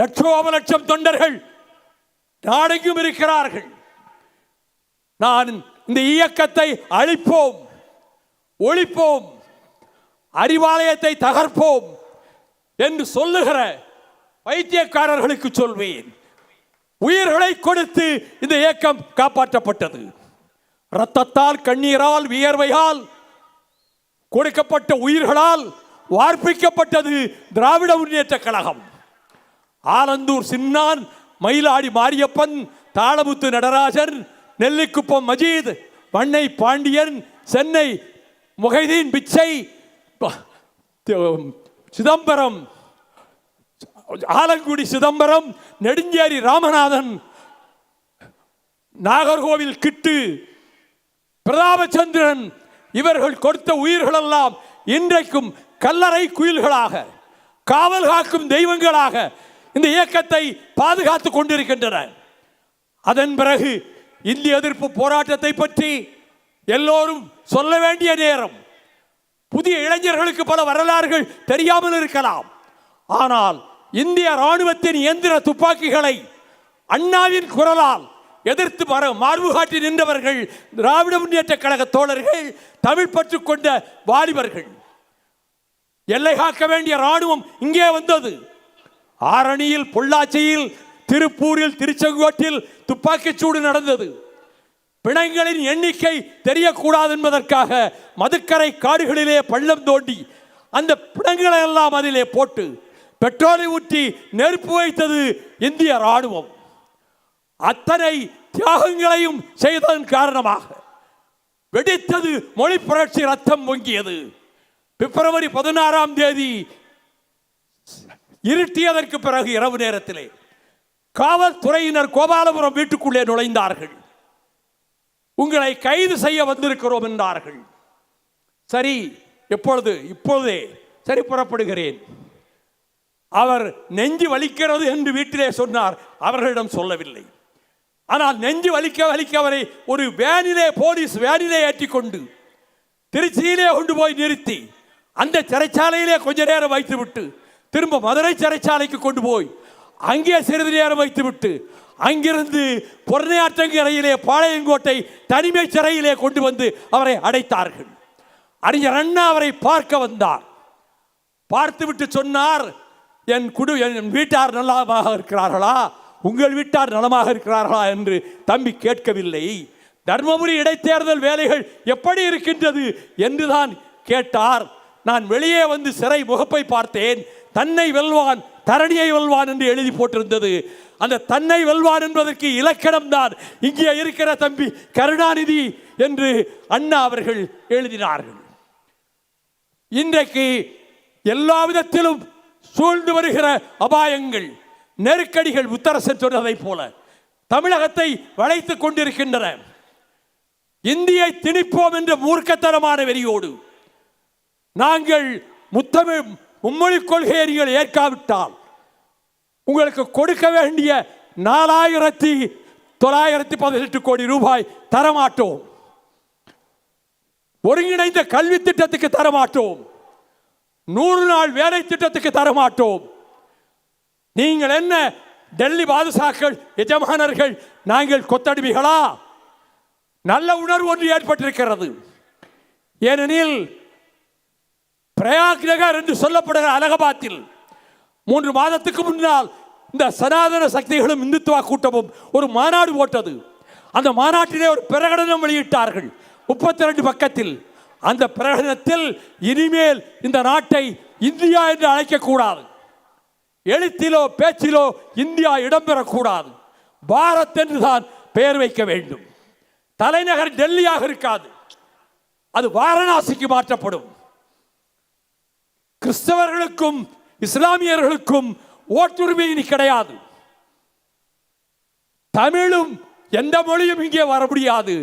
லட்சோப லட்சம் தொண்டர்கள் நாடெங்கும் இருக்கிறார்கள். நான் இந்த இயக்கத்தை அழிப்போம் ஒழிப்போம் அறிவாலயத்தை தகர்ப்போம் என்று சொல்லுகிற பைத்தியக்காரர்களுக்கு சொல்வேன். உயிர்களை கொடுத்து இந்த இயக்கம் காப்பாற்றப்பட்டது. ரத்தத்தால் கண்ணீரால் வியர்வையால் கொடுக்கப்பட்ட உயிர்களால் வார்ப்பிக்கப்பட்டது திராவிட முன்னேற்ற கழகம். ஆலந்தூர் சின்னான் மயிலாடி மாரியப்பன் தாளமுத்து நடராஜன் நெல்லிக்குப்பம் மஜீத் வண்ணை பாண்டியன் சென்னை முகைதீன் பிச்சை சிதம்பரம் ஆலங்குடி சிதம்பரம் நெடுஞ்சேரி ராமநாதன் நாகர்கோவில் கிட்டு பிரதாபச்சந்திரன் இவர்கள் கொடுத்த உயிர்களெல்லாம் இன்றைக்கும் கல்லறை குயில்களாக காவல் காக்கும் தெய்வங்களாக இந்த இயக்கத்தை பாதுகாத்து கொண்டிருக்கின்றன அதன் பிறகு இந்திய எதிர்ப்பு போராட்டத்தை பற்றி எல்லோரும் சொல்ல வேண்டிய நேரம். புதிய இளைஞர்களுக்கு பல வரலாறுகள் தெரியாமல் இருக்கலாம். ஆனால் இந்திய ராணுவத்தின் இயந்திர துப்பாக்கிகளை அண்ணாவின் குரலால் எதிர்த்து வர மார்பு காட்டி நின்றவர்கள் திராவிட முன்னேற்ற கழக தோழர்கள் தமிழ் பற்று கொண்ட வாலிபர்கள். எல்லை காக்க வேண்டிய ராணுவம் இங்கே வந்தது. ஆரணியில் பொள்ளாச்சியில் திருப்பூரில் திருச்செங்கோட்டில் துப்பாக்கிச் சூடு நடந்தது. பிணங்களின் எண்ணிக்கை தெரியக்கூடாது என்பதற்காக மதுக்கரை காடுகளிலே பள்ளம் தோண்டி அந்த பிணங்களை எல்லாம் அதிலே போட்டு பெட்ரோலை ஊற்றி நெருப்பு வைத்தது இந்திய ராணுவம் அத்தனை தியாகங்களையும் செய்ததன் காரணமாக வெடித்தது மொழி புரட்சி ரத்தம் பொங்கியது. பிப்ரவரி பதினாறாம் தேதி இருட்டியதற்கு பிறகு இரவு நேரத்திலே காவல்துறையினர் கோபாலபுரம் வீட்டுக்குள்ளே நுழைந்தார்கள். உங்களை கைது செய்ய வந்திருக்கிறோம் என்றார்கள். சரி எப்பொழுது? இப்பொழுதே. சரி புறப்படுகிறேன். அவர் நெஞ்சு வலிக்கிறது என்று வீட்டிலே சொன்னார். அவர்களிடம் சொல்லவில்லை. ஆனால் நெஞ்சு வலிக்க வலிக்க அவரை ஒரு வேனிலே போலீஸ் வேனிலே ஏற்றிக்கொண்டு திருச்சியிலே கொண்டு போய் நிறுத்தி அந்த சிறைச்சாலையிலே கொஞ்ச நேரம் வைத்துவிட்டு திரும்ப மதுரை சிறைச்சாலைக்கு கொண்டு போய் அங்கே சிறிது நேரம் வைத்துவிட்டு அங்கிருந்து பொருளையாற்றங்கரையிலே பாளையங்கோட்டை தனிமை சிறையிலே கொண்டு வந்து அவரை அடைத்தார்கள். அறிஞர் அண்ணா அவரை பார்க்க வந்தார். பார்த்துவிட்டு சொன்னார் என் குடு என் வீட்டார் நலமாக இருக்கிறார்களா? உங்கள் வீட்டார் நலமாக இருக்கிறார்களா? என்று தம்பி கேட்கவில்லை. தர்மபுரி இடைத்தேர்தல் வேலைகள் எப்படி இருக்கின்றது? என்றுதான் கேட்டார். நான் வெளியே வந்து சிறை முகப்பை பார்த்தேன். தன்னை வெல்வான் தரணியை வெல்வான் என்று எழுதி போட்டிருந்தது. அந்த தன்னை வெல்வான் என்பதற்கு இலக்கணம் தான். இங்கே இருக்கிற தம்பி கருணாநிதி என்று அண்ணா அவர்கள் எழுதினார்கள். இன்றைக்கு எல்லா விதத்திலும் சூழ்ந்து வருகிற அபாயங்கள் நெருக்கடிகள் முத்தரசன் சொன்னதைப் போல தமிழகத்தை வளைத்துக் கொண்டிருக்கின்றன. இந்தியை திணிப்போம் என்ற மூர்க்கத்தனமான வெறியோடு நாங்கள் முத்தமிழ் மும்மொழி கொள்கையை நீங்கள் ஏற்காவிட்டால் உங்களுக்கு கொடுக்க வேண்டிய நாலாயிரத்தி தொள்ளாயிரத்தி பதினெட்டு கோடி ரூபாய் தரமாட்டோம். ஒருங்கிணைந்த கல்வி திட்டத்துக்கு தரமாட்டோம். நூறு நாள் வேலை திட்டத்துக்கு தரமாட்டோம். நீங்கள் என்ன டெல்லி பாதுஷாக்கள் எஜமானர்கள் நாங்கள் கொத்தடிமைகளா? நல்ல உணர்வு ஒன்று ஏற்பட்டிருக்கிறது. ஏனெனில் பிரயாக் நகர் என்று சொல்லப்படுகிற அலகாபாத்தில் மூன்று மாதத்துக்கு முன்னால் இந்த சனாதன சக்திகளும் இந்துத்துவா கூட்டமும் ஒரு மாநாடு போட்டது. அந்த மாநாட்டிலே ஒரு பிரகடனம் வெளியிட்டார்கள். முப்பத்தி ரெண்டு பக்கத்தில். அந்த பிரகடனத்தில் இனிமேல் இந்த நாட்டை இந்தியா என்று அழைக்கக்கூடாது. எழுத்திலோ பேச்சிலோ இந்தியா இடம்பெறக்கூடாது. பாரத் என்று தான் பெயர் வைக்க வேண்டும். தலைநகர் டெல்லியாக இருக்காது. அது வாரணாசிக்கு மாற்றப்படும். கிறிஸ்தவர்களுக்கும் இஸ்லாமியர்களுக்கும் ஓட்டுரிமை இனி கிடையாது. தமிழும் எந்த மொழியும் இங்கே வர முடியாது.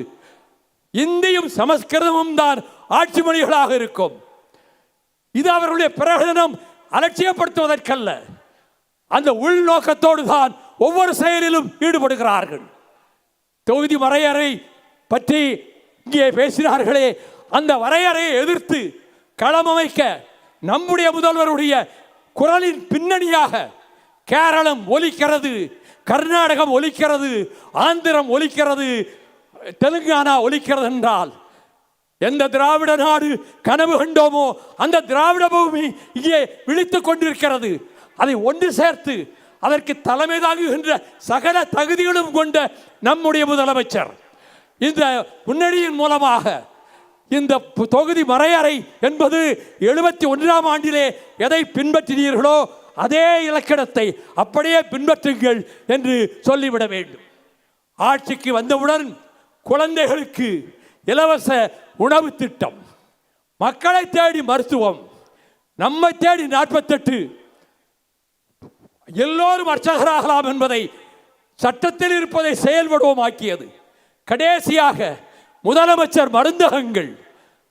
இந்தியும் சமஸ்கிருதமும் தான் ஆட்சி மொழிகளாக இருக்கும். இது அவர்களுடைய பிரகடனம் அலட்சியப்படுத்துவதற்கல்ல. அந்த உள்நோக்கத்தோடு தான் ஒவ்வொரு செயலிலும் ஈடுபடுகிறார்கள். தொகுதி வரையறை பற்றி இங்கே பேசினார்களே அந்த வரையறையை எதிர்த்து களமமைக்க நம்முடைய முதல்வருடைய குரலின் பின்னணியாக கேரளம் ஒலிக்கிறது கர்நாடகம் ஒலிக்கிறது ஆந்திரம் ஒலிக்கிறது தெலுங்கானா ஒலிக்கிறது என்றால் எந்த திராவிட நாடு கனவு கண்டோமோ அந்த திராவிட பூமி இங்கே விழித்துக் கொண்டிருக்கிறது. அதை ஒன்று சேர்த்து அதற்கு தலைமை தாங்குகின்ற சகல தகுதிகளும் கொண்ட நம்முடைய முதலமைச்சர். இந்த முன்னணியின் மூலமாக இந்த பு- தொகுதி மறையறை என்பது எழுபத்தி ஒன்றாம் ஆண்டிலே எதை பின்பற்றினீர்களோ அதே இலக்கணத்தை அப்படியே பின்பற்றுங்கள் என்று சொல்லிவிட வேண்டும். ஆட்சிக்கு வந்தவுடன் குழந்தைகளுக்கு இலவச உணவு திட்டம். மக்களை தேடி மருத்துவம். நம்மை தேடி நாற்பத்தெட்டு. எல்லோரும் அர்ச்சகராகலாம் என்பதை சட்டத்தில் இருப்பதை செயல்படுவோம் ஆக்கியது கடைசியாக முதலமைச்சர் மருந்தகங்கள்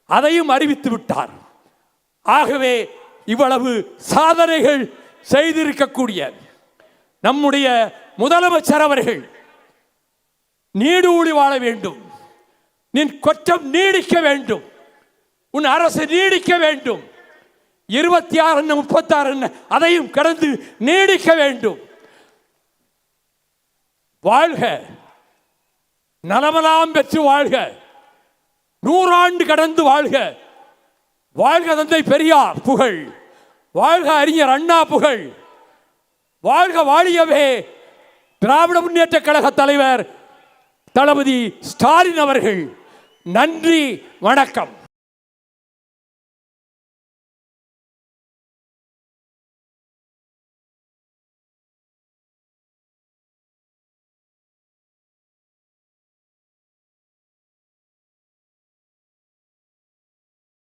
அதையும் அறிவித்து விட்டார். ஆகவே இவ்வளவு சாதனைகள் செய்திருக்கக்கூடிய நம்முடைய முதலமைச்சர் அவர்கள் நீடூழி வாழ வேண்டும். நின் கொற்றம் நீடிக்க வேண்டும். உன் அரசு நீடிக்க வேண்டும். இருபத்தி ஆறு என்ன முப்பத்தாறு என்ன அதையும் கடந்து நீடிக்க வேண்டும். வாழ்க நலமெல்லாம் பெற்று வாழ்க. நூறாண்டு கடந்து வாழ்க. வாழ்க தந்தை பெரியார் புகழ். வாழ்க அறிஞர் அண்ணா புகழ். வாழ்க வாழியவே திராவிட முன்னேற்ற கழக தலைவர் தளபதி ஸ்டாலின் அவர்கள். நன்றி வணக்கம்.